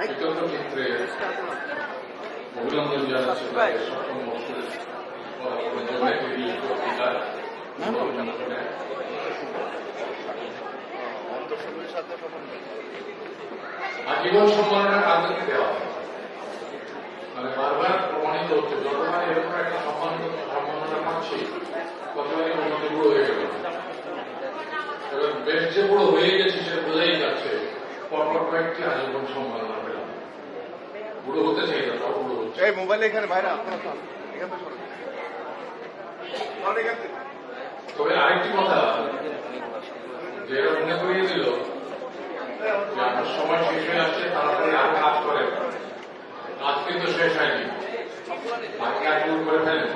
অত্যন্ত ক্ষেত্রে অভিনন্দন জানাচ্ছি তাদের সপ্তম বর্ষের জন্য এই পত্রিকার আজীবন সম্মাননা কাজকে দেওয়া মানে বারবার প্রমাণিত হচ্ছে যতবার এরকম একটা সম্মান সম্মাননা পাচ্ছি ততবারই উন্নতি বুড়ো হয়ে গেল এবার বেশ যে বুড়ো হয়ে গেছে পরপর কয়েকটি আজীবন সম্মাননা পেলাম। বুড়ো হতে চাই না তাও বুড়ো হচ্ছে। এই মোবাইলে এখানে থেকে। তবে আরেকটি কথা যে এরা মনে করিয়ে দিল যে আপনার সময় শেষ হয়ে যাচ্ছে তাড়াতাড়ি আর কাজ করেন কাজ কিন্তু শেষ হয়নি। বাকি কাজগুলো করে ফেলেন।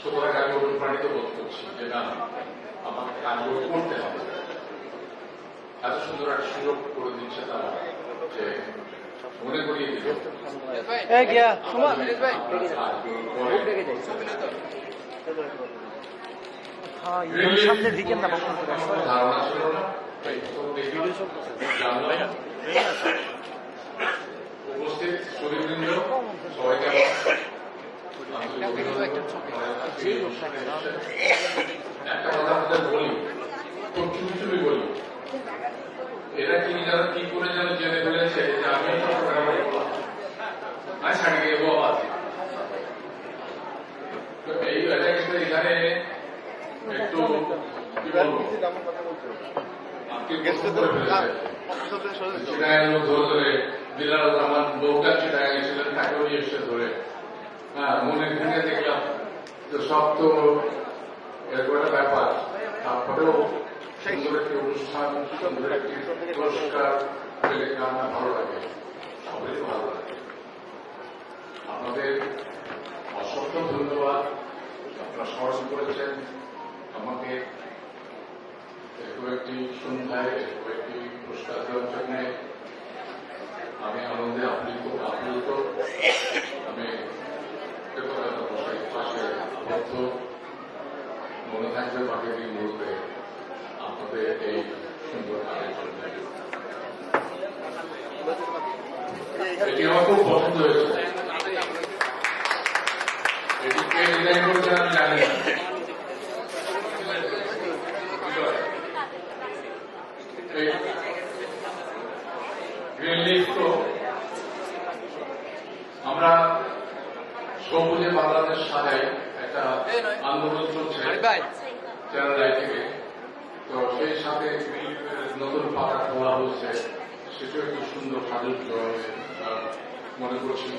সুতরাং আমি অনুপ্রাণিত বোধ করছি যে না আমাকে কাজগুলো করতে হবে। এত সুন্দর একটা সুযোগ করে দিচ্ছে তারা যে মনে করিয়ে দিল। সুমন না ধারণা ছিল না উপস্থিত সুদীপবৃন্দ সবাইকে আমার আন্তরিক অভিনন্দন। আজকে এই অনুষ্ঠানে এসেছেন। একটা কথা আপনাদের বলি খুব চুপি চুপি বলি এরা কি যারা কি করে যেন জেনে ফেলেছে যে আমি চট্টগ্রামে বললাম আমি ছাড়ি গিয়ে বাবা তো এই এটা কিন্তু এখানে একটু কি বলব আমার কথা বলতে হবে। আপনি গেস্টদের করে ফেলেছে অফিসার থেকে সরে যেতে হবে। চিটাগাং হ্যাঁ মনে ভেঙে দেখলাম তো সব তো এরকম একটা ব্যাপার তারপরেও সুন্দর অনুষ্ঠান সুন্দর একটি পুরস্কার পেলে আমার ভালো লাগে সবারই ভালো লাগে আপনাদের অসংখ্য ধন্যবাদ আপনারা স্মরণ করেছেন আমাকে এরকম একটি সন্ধ্যায় একটি পুরস্কার দেওয়ার জন্য আমি আনন্দে আপ্লুত আপ্লুত। আমি মনে থাকবে বাকি দিনগুলোতে আপনাদের এই সুন্দর কাজের জন্য। এটি আমার খুব পছন্দ হয়েছে। এটি জানি না এই গ্রিন লিফ তো আমরা সবুজে বাংলাদেশ সাজাই একটা আন্দোলন চলছে থেকে। তো সেই সাথে নতুন পাতা খোলা হচ্ছে সেটাও একটু সুন্দর আহ, মনে করছি।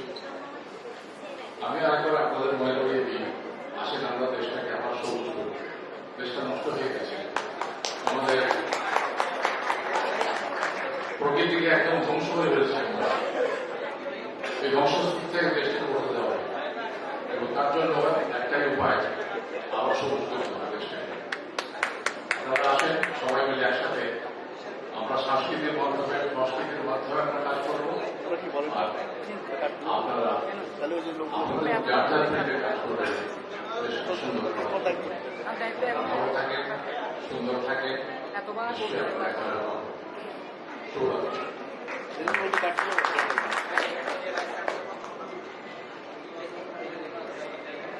আমি আরেকবার আপনাদের মনে করিয়ে দিই আসেন আমরা দেশটাকে আবার সবুজ করব দেশটা নষ্ট হয়ে গেছে। প্রকৃতিকে একদম ধ্বংস ফেলেছে আমরা। এই ধ্বংসস্তূপ থেকে দেশটাকে করতে হবে এবং তার জন্য একটাই উপায় আবার সবুজ করতে হবে দেশটাকে আপনারা আসেন সবাই মিলে একসাথে আমরা সাংস্কৃতিক মাধ্যমে সংস্কৃতির মাধ্যমে আমরা কাজ করব। আর আপনারা আপনাদের কাজ করে। সুন্দর থাকে সুন্দর থাকে 小学2年6月の。